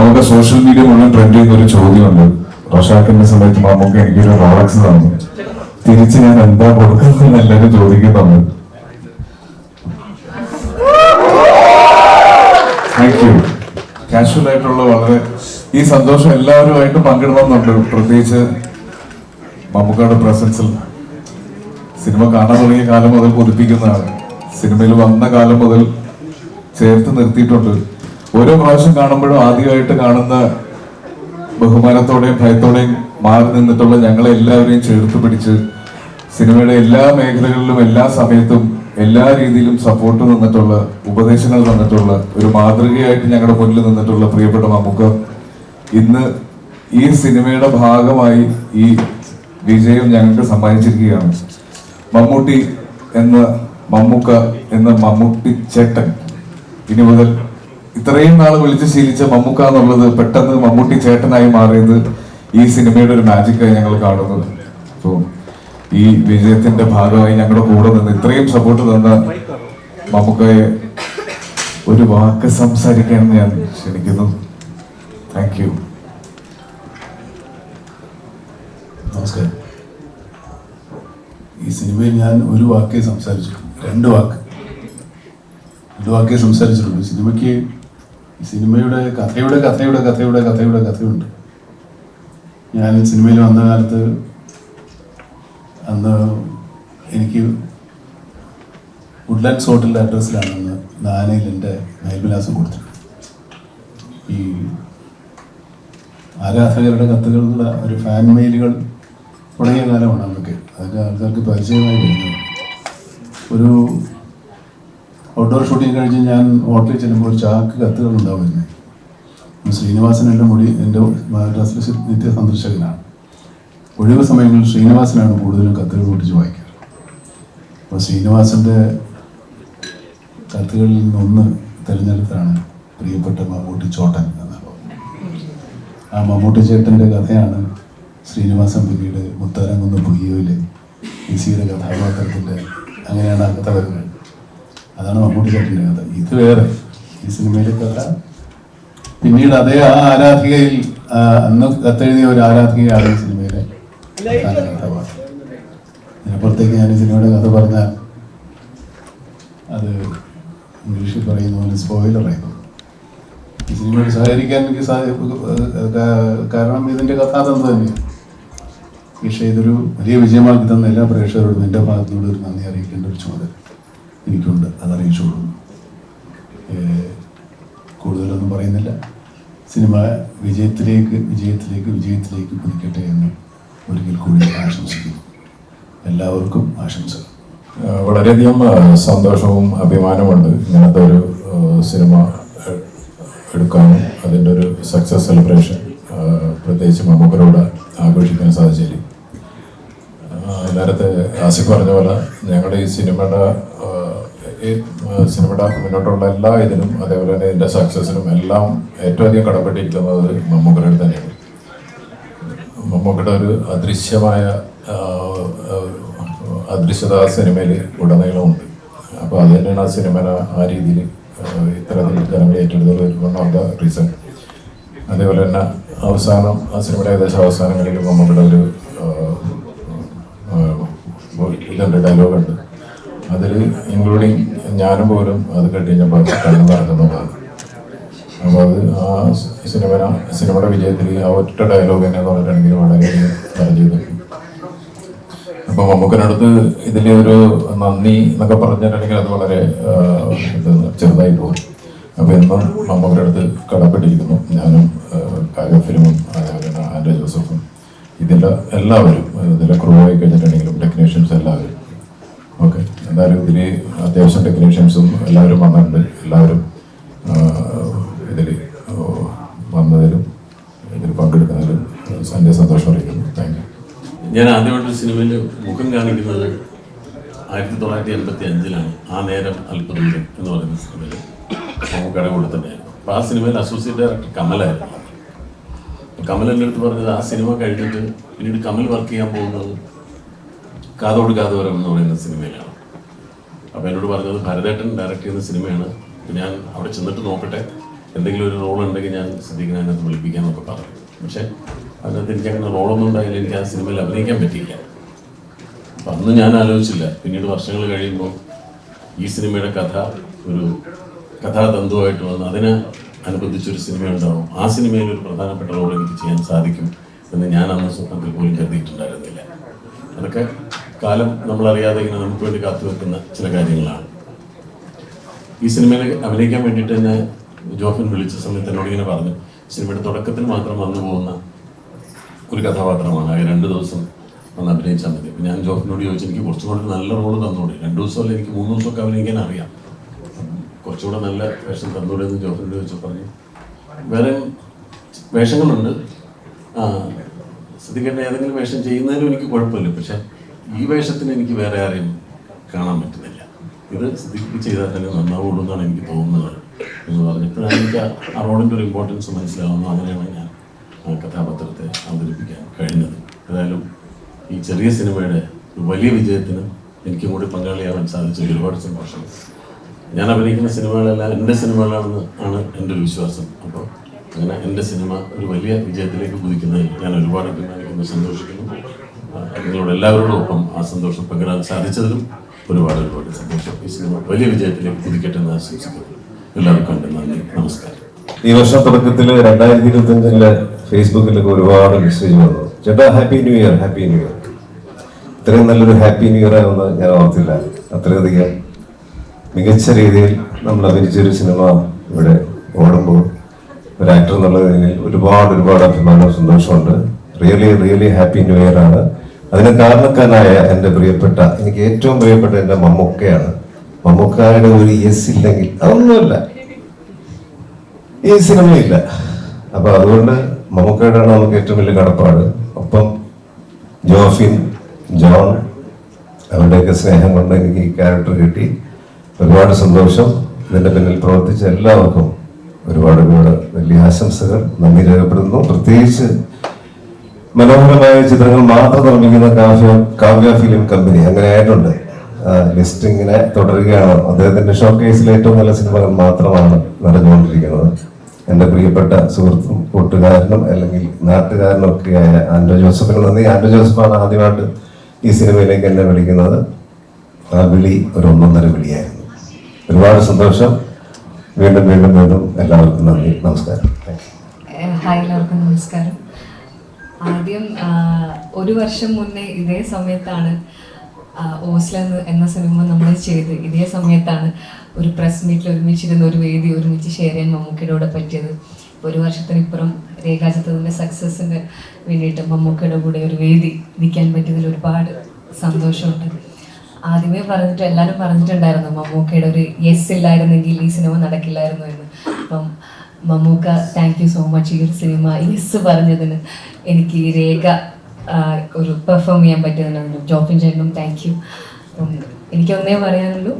നമുക്ക് social media മുഴുവൻ trend ചെയ്യുന്ന ഒരു ചോദ്യമുണ്ട്. റഷാക്കിന്റെ സമയത്ത് നമുക്ക് എനിക്കൊരു റോളക്സ് തന്നു. തിരിച്ച് ഞാൻ എന്താ കൊടുക്കുന്നത് എല്ലാവരും ചോദിക്കുന്നുണ്ട് താങ്ക് കാഷ്വൽ ആയിട്ടുള്ള വളരെ ഈ സന്തോഷം എല്ലാവരുമായിട്ട് പങ്കിടണമെന്നുണ്ട്. പ്രത്യേകിച്ച് മമ്മൂക്കയുടെ പ്രസൻസിൽ സിനിമ കാണാൻ തുടങ്ങിയ കാലം മുതൽ പൊതിപ്പിക്കുന്നതാണ്. സിനിമയിൽ വന്ന കാലം മുതൽ ചേർത്ത് നിർത്തിയിട്ടുണ്ട്. ഓരോ പ്രാവശ്യം കാണുമ്പോഴും ആദ്യമായിട്ട് കാണുന്ന ബഹുമാനത്തോടെയും ഭയത്തോടെയും മാറി നിന്നിട്ടുള്ള ഞങ്ങളെ എല്ലാവരെയും ചേർത്ത് പിടിച്ച് സിനിമയുടെ എല്ലാ മേഖലകളിലും എല്ലാ സമയത്തും എല്ലാ രീതിയിലും സപ്പോർട്ട് നിന്നിട്ടുള്ള ഉപദേശങ്ങൾ തന്നിട്ടുള്ള ഒരു മാതൃകയായിട്ട് ഞങ്ങളുടെ മുന്നിൽ നിന്നിട്ടുള്ള പ്രിയപ്പെട്ട മമ്മൂക്ക. ഇന്ന് ഈ സിനിമയുടെ ഭാഗമായി ഈ വിജയം ഞങ്ങൾക്ക് സമ്മാനിച്ചിരിക്കുകയാണ്. മമ്മൂട്ടി എന്ന മമ്മൂക്ക എന്ന മമ്മൂട്ടി ചേട്ടൻ. ഇനി മുതൽ ഇത്രയും നാൾ വിളിച്ച് ശീലിച്ച മമ്മൂക്ക എന്നുള്ളത് പെട്ടെന്ന് മമ്മൂട്ടി ചേട്ടനായി മാറിയത് ഈ സിനിമയുടെ ഒരു മാജിക്കായി ഞങ്ങൾ കാണുന്നത്. അപ്പോൾ ഈ വിജയത്തിന്റെ ഭാഗമായി ഞങ്ങളുടെ കൂടെ നിന്ന് ഇത്രയും സപ്പോർട്ട് തന്ന മമ്മൂക്കയെ ഒരു വാക്ക് സംസാരിക്കാൻ ഞാൻ ക്ഷണിക്കുന്നു. താങ്ക് യു നമസ്കാരം. ഈ സിനിമയിൽ ഞാൻ ഒരു വാക്കേ സംസാരിച്ചിട്ടുള്ളൂ രണ്ട് വാക്ക്. രണ്ട് വാക്കേ സംസാരിച്ചിട്ടുള്ളൂ സിനിമയ്ക്ക് സിനിമയുടെ കഥയുടെ കഥയുടെ കഥയുടെ കഥയുടെ കഥയുണ്ട്. ഞാൻ സിനിമയിൽ വന്ന കാലത്ത് അന്ന് എനിക്ക് വുഡ്ലാൻഡ്സ് ഹോട്ടലിന്റെ അഡ്രസ്സിലാണ് അന്ന് നാനയിൽ എന്റെ മേൽവിലാസം കൊടുത്തിട്ടുണ്ട് ഈ ആരാധകരുടെ കത്തുകളുള്ള ഒരു ഫാൻ മെയിലുകൾ തുടങ്ങിയ കാലമാണ് അന്നൊക്കെ. അതൊക്കെ ആൾക്കാർക്ക് പരിചയമായി വരുന്നത്. ഒരു ഔട്ട്ഡോർ ഷൂട്ടിംഗ് കഴിഞ്ഞ് ഞാൻ ഹോട്ടലിൽ ചെല്ലുമ്പോൾ ചാക്ക് കത്തുകൾ ഉണ്ടാവുമായിരുന്നു ശ്രീനിവാസൻ എന്റെ മുടി എന്റെ ഡ്രസ്സിൽ നിത്യ സന്ദർശകനാണ് ഒഴിവ് സമയങ്ങളിൽ ശ്രീനിവാസനാണ് കൂടുതലും കത്തുകൾ പൊട്ടിച്ച് വായിക്കാറ്. അപ്പോൾ ശ്രീനിവാസന്റെ കത്തുകളിൽ നിന്നൊന്ന് തിരഞ്ഞെടുത്താണ് പ്രിയപ്പെട്ട മമ്മൂട്ടി ചോട്ടൻ എന്ന ആ മമ്മൂട്ടി ചേട്ടന്റെ കഥയാണ് ശ്രീനിവാസൻ പിന്നീട് മുത്താരംകുന്ന് പുയ്യോയിലെ ഇസിയുടെ കഥാപാത്രത്തിന്റെ അങ്ങനെയാണ് ആ കഥ വരുന്നത്. അതാണ് മമ്മൂട്ടി പറ്റിയ കഥ. ഇത് വേറെ. ഈ സിനിമയിലെ കഥ. പിന്നീട് അതേ ആ ആരാധികയിൽ അന്ന് കത്തെഴുതിയ ഒരു ആരാധികയാണ് ഈ സിനിമയിലെ അതിനപ്പുറത്തേക്ക് കഥാപാത്രം ഞാൻ ഈ സിനിമയുടെ കഥ പറഞ്ഞാൽ അത് ഇംഗ്ലീഷിൽ പറയുന്ന പോലെ സ്പോയിലർ ആയിരുന്നു ഈ സിനിമയോട് സഹകരിക്കാൻ എനിക്ക് കാരണം ഇതിന്റെ കഥ തന്നെയാണ് പക്ഷേ ഇതൊരു വലിയ വിജയമാക്കി തന്ന എല്ലാ പ്രേക്ഷകരോടും എന്റെ ഭാഗത്തുനിന്ന് ഒരു നന്ദി അറിയിക്കേണ്ട ഒരു ചുമതല. എനിക്കുണ്ട് അത് അറിയിച്ചോളൂ ഏഹ് കൂടുതലൊന്നും പറയുന്നില്ല. സിനിമ വിജയത്തിലേക്ക് വിജയത്തിലേക്ക് വിജയത്തിലേക്ക് കുതിക്കട്ടെ എന്ന് ഒരിക്കൽ കൂടി ആശംസിക്കുന്നു. എല്ലാവർക്കും ആശംസകൾ. വളരെയധികം സന്തോഷവും അഭിമാനമുണ്ട് ഇങ്ങനത്തെ ഒരു സിനിമ എടുക്കാനും അതിന്റെ ഒരു സക്സസ് സെലിബ്രേഷൻ പ്രത്യേകിച്ച് മമ്മൂക്കരോട് ആഘോഷിക്കാൻ സാധിച്ചില്ല നേരത്തെ ആസിഫ് പറഞ്ഞ പോലെ ഞങ്ങളുടെ ഈ സിനിമയുടെ ഈ സിനിമയുടെ മുന്നോട്ടുള്ള എല്ലാ ഇതിനും അതേപോലെ തന്നെ ഇതിന്റെ സക്സസിനും എല്ലാം ഏറ്റവും അധികം കടപ്പെട്ടിരിക്കുന്നത് മമ്മൂക്കരുടെ തന്നെയാണ്. മമ്മൂക്കയുടെ ഒരു അദൃശ്യമായ അദൃശ്യത ആ സിനിമയിൽ ഉടനീളമുണ്ട് അപ്പോൾ അത് തന്നെയാണ് ആ സിനിമനെ ആ രീതിയിൽ ഇത്തരത്തിൽ ജനങ്ങൾ ഏറ്റെടുത്തത് വൺ ഓഫ് ദ റീസൺ അതേപോലെ തന്നെ അവസാനം ആ സിനിമയുടെ ഏകദേശം അവസാനങ്ങളിൽ മമ്മൂക്കയുടെ ഒരു ഞാനും പോലും അത് കേട്ടുകഴിഞ്ഞപ്പോൾ കണ്ണു നടക്കുന്നതാണ് അപ്പോൾ അത് ആ സിനിമ സിനിമയുടെ വിജയത്തിൽ ആ ഒറ്റ ഡയലോഗ് തന്നെ പറഞ്ഞിട്ടുണ്ടെങ്കിൽ വളരെയധികം ചെയ്തു അപ്പോൾ മമ്മൂക്കനടുത്ത് ഇതിൽ ഒരു നന്ദി എന്നൊക്കെ പറഞ്ഞിട്ടുണ്ടെങ്കിൽ അത് വളരെ ചെറുതായി പോകും. അപ്പോൾ എന്നും മമ്മൂക്കയുടെ അടുത്ത് കടപ്പെട്ടിരിക്കുന്നു. ഞാനും കാവ്യ ഫിലിമും അതേപോലെ ആൻഡ്ര ജോസഫും ഇതിന്റെ എല്ലാവരും ഇതിലെ ക്രൂ ആയി കഴിഞ്ഞിട്ടുണ്ടെങ്കിലും ടെക്നീഷ്യൻസ് എല്ലാവരും ഓക്കെ. എന്തായാലും ഇതിൽ അത്യാവശ്യം ടെക്നീഷ്യൻസും എല്ലാവരും വന്നിട്ടുണ്ട്. എല്ലാവരും ഇതിൽ വന്നതിലും ഇതിൽ പങ്കെടുക്കുന്നതിലും എന്റെ സന്തോഷം അറിയിക്കുന്നു. താങ്ക് യു ഞാൻ ആദ്യമായിട്ട് സിനിമയിൽ മുഖം കാണിക്കുന്നത് ആയിരത്തി തൊള്ളായിരത്തി എൺപത്തി അഞ്ചിലാണ് ആ നേരം അത്ഭുതം എന്ന് പറയുന്ന സിനിമയിൽ. കട കൂടെ തന്നെയായിരുന്നു. അപ്പോൾ ആ സിനിമയിൽ അസോസിയേറ്റ് ഡയറക്ടർ കമലായിരുന്നു. കമൽ എന്റെ അടുത്ത് പറഞ്ഞത് ആ സിനിമ കഴിഞ്ഞിട്ട് പിന്നീട് കമൽ വർക്ക് ചെയ്യാൻ പോകുന്നത് കാതോട് കാതോരം എന്ന് പറയുന്ന സിനിമയിലാണ്. അപ്പോൾ എന്നോട് പറഞ്ഞത് ഭരതേട്ടൻ ഡയറക്റ്റ് ചെയ്യുന്ന സിനിമയാണ്. ഞാൻ അവിടെ ചെന്നിട്ട് നോക്കട്ടെ. എന്തെങ്കിലും ഒരു റോൾ ഉണ്ടെങ്കിൽ ഞാൻ സിദ്ദീഖിനെ അതിനകത്ത് വിളിപ്പിക്കാമെന്നൊക്കെ പറഞ്ഞു. പക്ഷേ അതിനകത്ത് എനിക്ക് അങ്ങനെ റോളൊന്നും ഉണ്ടായില്ല. എനിക്ക് ആ സിനിമയിൽ അഭിനയിക്കാൻ പറ്റിയില്ല. അപ്പം അന്ന് ഞാൻ ആലോചിച്ചില്ല. പിന്നീട് വർഷങ്ങൾ കഴിയുമ്പോൾ ഈ സിനിമയുടെ കഥ ഒരു കഥാതന്തുവായിട്ട് വന്ന് അതിന് അനുബന്ധിച്ചൊരു സിനിമ ഉണ്ടാവും. ആ സിനിമയിൽ ഒരു പ്രധാനപ്പെട്ട റോൾ എനിക്ക് ചെയ്യാൻ സാധിക്കും എന്ന് ഞാൻ അന്ന് സ്വപ്നത്തിൽ പോലും കരുതിയിട്ടുണ്ടായിരുന്നില്ല. അതൊക്കെ കാലം നമ്മളറിയാതെ ഇങ്ങനെ നമുക്ക് വേണ്ടി കാത്തു വെക്കുന്ന ചില കാര്യങ്ങളാണ്. ഈ സിനിമയിൽ അഭിനയിക്കാൻ വേണ്ടിയിട്ട് എന്നെ ജോഫൻ വിളിച്ച സമയത്ത് എന്നോട് ഇങ്ങനെ പറഞ്ഞു. സിനിമയുടെ തുടക്കത്തിൽ മാത്രം വന്നു പോകുന്ന ഒരു കഥാപാത്രമാണ്. ആ രണ്ട് ദിവസം വന്ന് അഭിനയിച്ചാൽ മതി. ഞാൻ ജോഫിനോട് ചോദിച്ചു എനിക്ക് കുറച്ചും കൂടി നല്ല റോൾ തന്നോടി? രണ്ട് ദിവസമല്ല എനിക്ക് മൂന്ന് ദിവസമൊക്കെ അഭിനയിക്കാൻ അറിയാം. കുറച്ചുകൂടെ നല്ല വേഷം തന്നോടി എന്ന് ജോഫിനോട് ചോദിച്ചു. പറഞ്ഞു. വേറെ വേഷങ്ങളുണ്ട്. ആ ശ്രദ്ധിക്കേണ്ട ഏതെങ്കിലും വേഷം ചെയ്യുന്നതിനും എനിക്ക് കുഴപ്പമില്ല. പക്ഷെ ഈ വേഷത്തിന് എനിക്ക് വേറെ ആരെയും കാണാൻ പറ്റുന്നില്ല. ഇത് സിദ്ദിഖ് ചെയ്താൽ തന്നെ നന്നാവുള്ളൂ എന്നാണ് എനിക്ക് തോന്നുന്നത് എന്ന് പറഞ്ഞപ്പോഴാണ് എനിക്ക് ആ- റോളിന്റെ ഒരു ഇമ്പോർട്ടൻസ് മനസ്സിലാവുന്നു. അങ്ങനെയാണ് ഞാൻ കഥാപാത്രത്തെ അവതരിപ്പിക്കാൻ കഴിഞ്ഞത്. ഏതായാലും ഈ ചെറിയ സിനിമയുടെ വലിയ വിജയത്തിന് എനിക്ക് കൂടി പങ്കാളിയാവാൻ സാധിച്ചു ഒരുപാട് സന്തോഷം ഞാൻ അഭിനയിക്കുന്ന സിനിമകളെല്ലാം എന്റെ സിനിമകളാണെന്ന് ആണ് എന്റെ ഒരു വിശ്വാസം. അപ്പോൾ അങ്ങനെ എന്റെ സിനിമ ഒരു വലിയ വിജയത്തിലേക്ക് കുതിക്കുന്നതിൽ ഞാൻ ഒരുപാട് അഭിമാനിക്കുന്നു സന്തോഷിക്കുന്നു. നിങ്ങളോട് എല്ലാവരോടും ഒപ്പം ആ സന്തോഷം പങ്കിടാൻ സാധിച്ചതിലും ഒരുപാട് ഒരുപാട് സന്തോഷം. ഈ സിനിമ വലിയ വിജയത്തിലേക്ക് കുതിക്കട്ടെ എന്ന് ആശംസിക്കുന്നു. എല്ലാവർക്കും നന്ദി. നമസ്കാരം. ഈ വർഷ തുടക്കത്തിൽ രണ്ടായിരത്തി ഇരുപത്തി അഞ്ചിൽ ഫേസ്ബുക്കിലൊക്കെ ഒരുപാട് മെസ്സേജ് വന്നു. ചേട്ടാ happy new year happy new year ഇത്രയും നല്ലൊരു ഹാപ്പി ന്യൂ ഇയർ ആണെന്ന് ഞാൻ ഓർത്തില്ല. അത്രയധികം മികച്ച രീതിയിൽ നമ്മൾ അഭിനയിച്ചൊരു സിനിമ ഇവിടെ ഓടുമ്പോൾ ഒരു ആക്ടർ എന്നുള്ള രീതിയിൽ ഒരുപാട് ഒരുപാട് അഭിമാനവും സന്തോഷമുണ്ട് really really happy new year ആണ്. അതിന് കാരണക്കാരനായ എന്റെ പ്രിയപ്പെട്ട എനിക്ക് ഏറ്റവും പ്രിയപ്പെട്ട എന്റെ മമ്മൂക്കയാണ്. മമ്മൂക്കാരുടെ ഒരു യെസ് ഇല്ലെങ്കിൽ അതൊന്നുമില്ല. ഈ സിനിമയില്ല. അപ്പൊ അതുകൊണ്ട് മമ്മൂക്കയുടെ നമുക്ക് ഏറ്റവും വലിയ കടപ്പാട്. ഒപ്പം ജോഫിൻ ജോൺ അവരുടെയൊക്കെ സ്നേഹം കൊണ്ട് എനിക്ക് ഈ ക്യാരക്ടർ കിട്ടി. ഒരുപാട് സന്തോഷം. ഇതിന്റെ പിന്നിൽ പ്രവർത്തിച്ച എല്ലാവർക്കും ഒരുപാട് ഒരുപാട് വലിയ ആശംസകൾ. നന്ദി രേഖപ്പെടുന്നു പ്രത്യേകിച്ച് മനോഹരമായ ചിത്രങ്ങൾ മാത്രം നിർമ്മിക്കുന്ന കാവ്യ കാവ്യ ഫിലിം കമ്പനി അങ്ങനെ ആയിട്ടുണ്ട്. ലിസ്റ്റ് ഇങ്ങനെ തുടരുകയാണ്. അദ്ദേഹത്തിന്റെ ഷോ കേസിൽ ഏറ്റവും നല്ല സിനിമകൾ മാത്രമാണ് നടന്നുകൊണ്ടിരിക്കുന്നത്. എന്റെ പ്രിയപ്പെട്ട സുഹൃത്തും കൂട്ടുകാരനും അല്ലെങ്കിൽ നാട്ടുകാരനും ഒക്കെയായ ആൻഡ്രോ ജോസഫിന് നന്ദി ആൻഡ്രോ ജോസഫാണ് ആദ്യമായിട്ട് ഈ സിനിമയിലേക്ക് എന്നെ വിളിക്കുന്നത്. ആ വിളി ഒരു ഒന്നൊന്നര വിളിയായിരുന്നു. ഒരുപാട് സന്തോഷം. വീണ്ടും വീണ്ടും വീണ്ടും എല്ലാവർക്കും നന്ദി. നമസ്കാരം. ഹായ് എല്ലാവർക്കും നമസ്കാരം. ആദ്യം ഒരു വർഷം മുന്നേ ഇതേ സമയത്താണ് ഓസ്ല എന്ന സിനിമ നമ്മൾ ചെയ്ത്. ഇതേ സമയത്താണ് ഒരു പ്രസ് മീറ്റിൽ ഒരുമിച്ചിരുന്ന ഒരു വേദി ഒരുമിച്ച് ഷെയർ ചെയ്യാൻ മമ്മൂക്കയുടെ പറ്റിയത്. ഒരു വർഷത്തിനിപ്പുറം രേഖാചിത്രത്തിന്റെ സക്സസ്സിന് വേണ്ടിയിട്ട് മമ്മൂക്കയുടെ കൂടെ ഒരു വേദി നിൽക്കാൻ പറ്റിയതിൽ ഒരുപാട് സന്തോഷമുണ്ട്. ആദ്യമേ പറഞ്ഞിട്ട് എല്ലാവരും പറഞ്ഞിട്ടുണ്ടായിരുന്നു മമ്മൂക്കയുടെ ഒരു യെസ് ഇല്ലായിരുന്നെങ്കിൽ ഈ സിനിമ നടക്കില്ലായിരുന്നു എന്ന്. അപ്പം Mammookka thank you so much ഈ ഒരു സിനിമ യെസ് പറഞ്ഞതിന് എനിക്ക് ഈ രേഖ ഒരു പെർഫോം ചെയ്യാൻ പറ്റിയതിന് ജോഫിൻ ചേട്ടനും താങ്ക് യു എനിക്ക് എനിക്കൊന്നേ പറയാനുള്ളൂ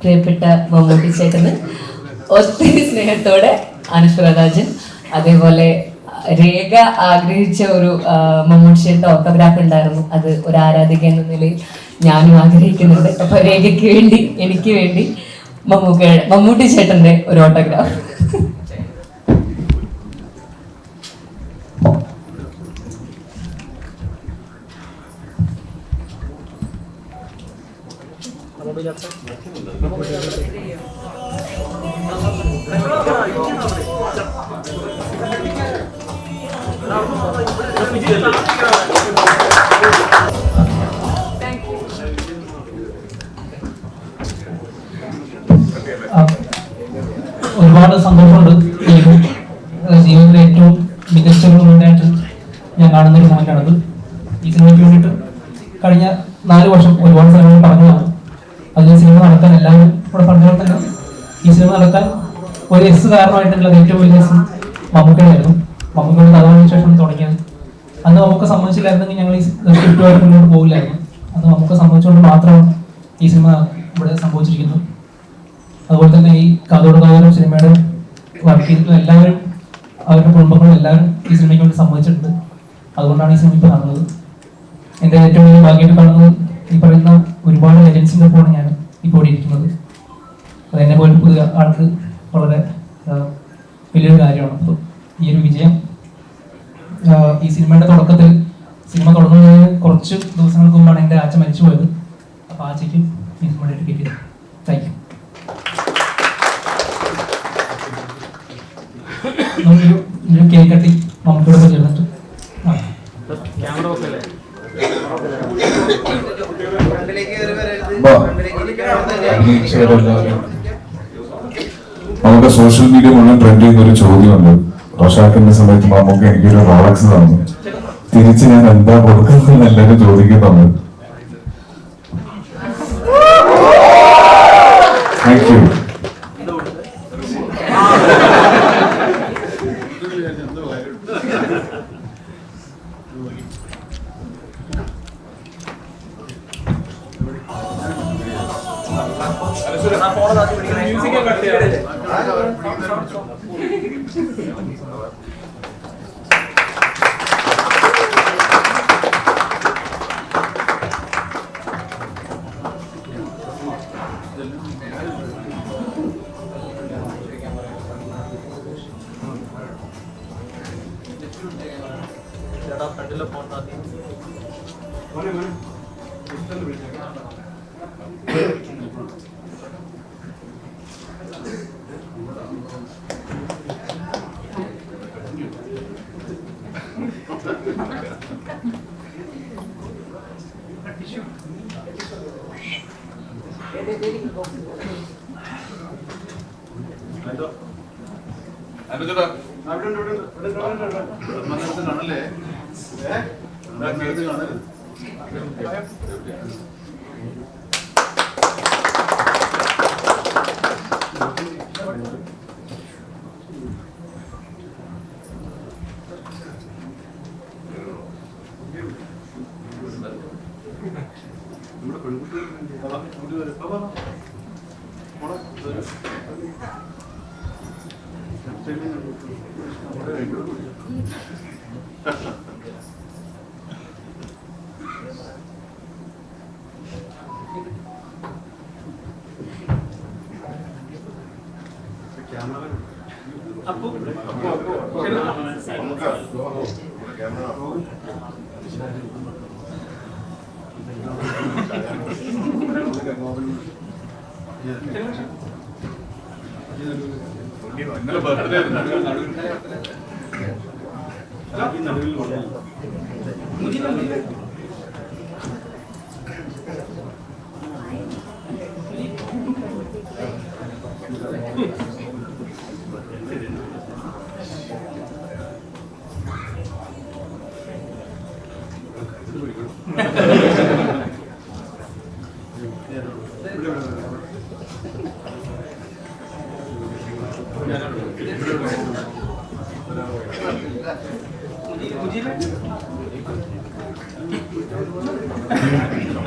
പ്രിയപ്പെട്ട മമ്മൂട്ടി ചേട്ടന് ഒത്തിരി സ്നേഹത്തോടെ അനുഷ്വരാജൻ അതേപോലെ രേഖ ആഗ്രഹിച്ച ഒരു മമ്മൂട്ടി ചേട്ടന്റെ ഓട്ടോഗ്രാഫ് ഉണ്ടായിരുന്നു. അത് ഒരു ആരാധിക എന്ന നിലയിൽ ഞാനും ആഗ്രഹിക്കുന്നുണ്ട്. അപ്പോൾ രേഖയ്ക്ക് വേണ്ടി എനിക്ക് വേണ്ടി മമ്മൂക്ക മമ്മൂട്ടി ചേട്ടന്റെ ഒരു ഓട്ടോഗ്രാഫ് ഒരു കാരണമായിട്ടുള്ള ഏറ്റവും വലിയ മമ്മൂക്കയായിരുന്നു മമ്മൂക്കയുടെ കഥകൾക്ക് ശേഷം തുടങ്ങിയത്. അന്ന് നമുക്ക് സംബന്ധിച്ചില്ലായിരുന്നെങ്കിൽ ഞങ്ങൾ ഈ സ്ക്രിപ്റ്റുമായിട്ട് മുന്നോട്ട് പോകില്ലായിരുന്നു. അന്ന് നമുക്ക് സംബന്ധിച്ചുകൊണ്ട് മാത്രം ഈ സിനിമ ഇവിടെ സംഭവിച്ചിരിക്കുന്നു. അതുപോലെ തന്നെ ഈ കഥയുടെ കാതോരം സിനിമയുടെ വർക്ക് എല്ലാവരും അവരുടെ കുടുംബങ്ങളും എല്ലാവരും ഈ സിനിമയ്ക്ക് വേണ്ടി സമ്മതിച്ചിട്ടുണ്ട്. അതുകൊണ്ടാണ് ഈ സിനിമ ഇപ്പോൾ നടന്നത് എന്റെ ഏറ്റവും വലിയ ഭാഗ്യമായിട്ട് കാണുന്നത് ഈ പറയുന്ന ഒരുപാട് ലെജൻസിന്റെ ഒപ്പമാണ് ഞാൻ ഇപ്പോൾ ഇരിക്കുന്നത്. അത് എന്നെ പോലെ പുതിയ ആൾക്ക് വളരെ വലിയൊരു കാര്യമാണ്. അപ്പോൾ ഈ ഒരു വിജയം ഈ സിനിമയുടെ തുടക്കത്തിൽ സിനിമ തുടങ്ങുന്നതിന് കുറച്ച് ദിവസങ്ങൾക്ക് മുമ്പാണ് എന്റെ ആച്ച മരിച്ചു പോയത് അപ്പോൾ ആച്ചയ്ക്ക് ഈ സിനിമ ഡെഡിക്കേറ്റ് ചെയ്തു താങ്ക് യു നമുക്കൊരു ഒരു കേക്ക് കട്ടി നമുക്കിവിടെ ചേർന്നിട്ട് അഭിനയിച്ചവരെല്ലാവരും നമുക്ക് സോഷ്യൽ മീഡിയ മുഴുവൻ ട്രെൻഡ് ചെയ്യുന്ന ഒരു ചോദ്യമുണ്ട് റഷാക്കിന്റെ സമയത്ത് മാമൊക്കെ എനിക്കൊരു റോളക്സ് തന്നു. തിരിച്ച് ഞാൻ എന്താ കൊടുക്കുന്നത് എല്ലാവരും ചോദിക്കുന്നുണ്ട് താങ്ക് യു 아, 나왔고 കാണല്ലേ? കാണല്ലേ? అప్పు ముగిన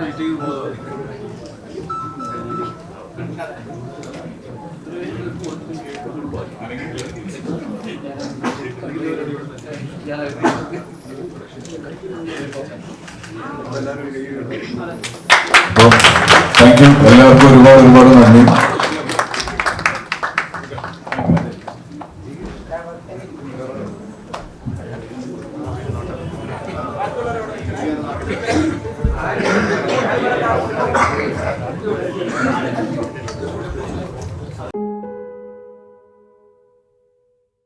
മീറ്റിംഗ് താങ്ക് യു എല്ലാവർക്കും ഒരുപാട് ഒരുപാട് നന്ദി.